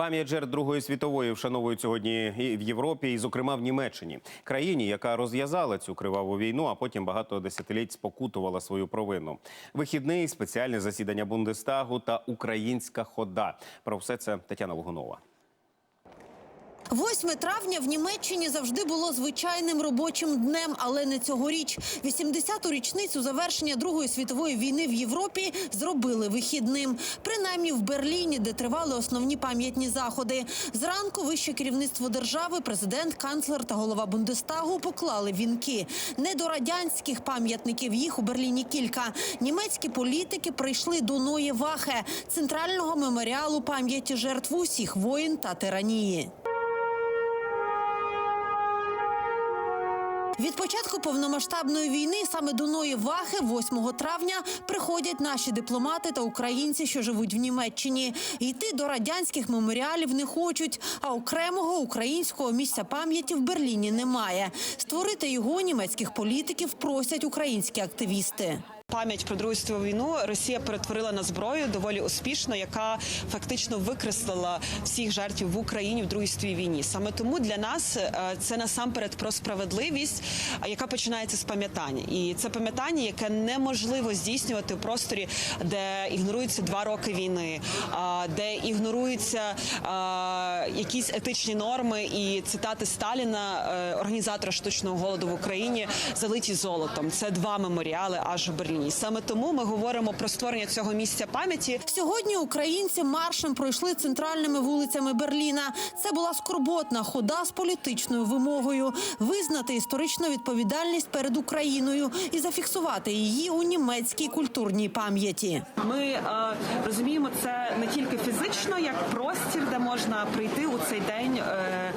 Пам'ять жертв Другої світової вшановують сьогодні і в Європі, і, зокрема, в Німеччині, країні, яка розв'язала цю криваву війну, а потім багато десятиліть спокутувала свою провину. Вихідний спеціальне засідання Бундестагу та українська хода. Про все це Тетяна Логунова. 8 травня в Німеччині завжди було звичайним робочим днем, але не цьогоріч. 80-ту річницю завершення Другої світової війни в Європі зробили вихідним. Принаймні в Берліні, де тривали основні пам'ятні заходи. Зранку вище керівництво держави, президент, канцлер та голова Бундестагу поклали вінки. Не до радянських пам'ятників їх у Берліні кілька. Німецькі політики прийшли до Ної Вахе, центрального меморіалу пам'яті жертв усіх воїн та тиранії. Від початку повномасштабної війни саме до Ної Вахи 8 травня приходять наші дипломати та українці, що живуть в Німеччині. Йти до радянських меморіалів не хочуть, а окремого українського місця пам'яті в Берліні немає. Створити його німецьких політиків просять українські активісти. Пам'ять про Другу світову війну Росія перетворила на зброю доволі успішно, яка фактично викреслила всіх жертв в Україні в Другій світовій війні. Саме тому для нас е, це насамперед про справедливість, яка починається з пам'ятання, і це пам'ятання, яке неможливо здійснювати в просторі, де ігноруються два роки війни, де ігноруються якісь етичні норми і цитати Сталіна, е, організатора штучного голоду в Україні, залиті золотом. Це два меморіали аж у Берліні. Саме тому ми говоримо про створення цього місця пам'яті. Сьогодні українці маршем пройшли центральними вулицями Берліна. Це була скорботна хода з політичною вимогою визнати історичну відповідальність перед Україною і зафіксувати її у німецькій культурній пам'яті. Ми е, розуміємо це не тільки фізично, як простір, де можна прийти у цей день, е,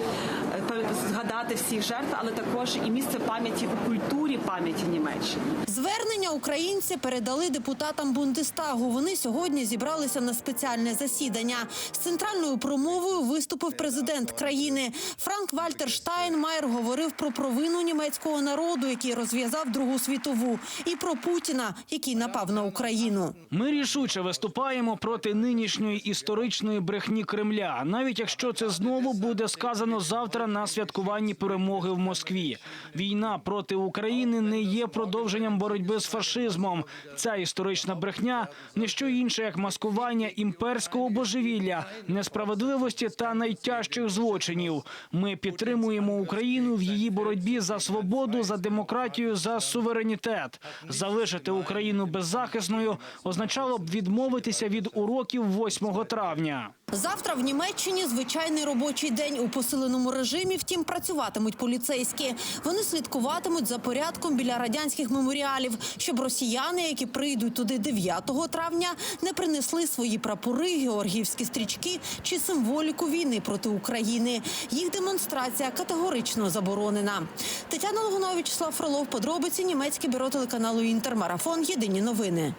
згадати всіх жертв, але також і місце пам'яті у культурі пам'яті Німеччини. Звернення українці передали депутатам Бундестагу. Вони сьогодні зібралися на спеціальне засідання. З центральною промовою виступив президент країни. Франк Вальтер Штайнмаєр говорив про провину німецького народу, який розв'язав Другу світову, і про Путіна, який напав на Україну. Ми рішуче виступаємо проти нинішньої історичної брехні Кремля, навіть якщо це знову буде сказано завтра на святкуванні перемоги в Москві. Війна проти України не є продовженням боротьби з фашизмом. Ця історична брехня не що інше, як маскування імперського божевілля, несправедливості та найтяжчих злочинів. Ми підтримуємо Україну в її боротьбі за свободу, за демократію, за суверенітет. Залишити Україну беззахисною означало б відмовитися від уроків 8 травня. Завтра в Німеччині звичайний робочий день у посиленому режимі. Втім, працюватимуть поліцейські. Вони слідкуватимуть за порядком біля радянських меморіалів, щоб росіяни, які прийдуть туди 9 травня, не принесли свої прапори, георгіївські стрічки чи символіку війни проти України. Їх демонстрація категорично заборонена. Тетяна Логунович, Слав Фролов, подробиці німецьке бюро телеканалу Інтермарафон. Єдині новини.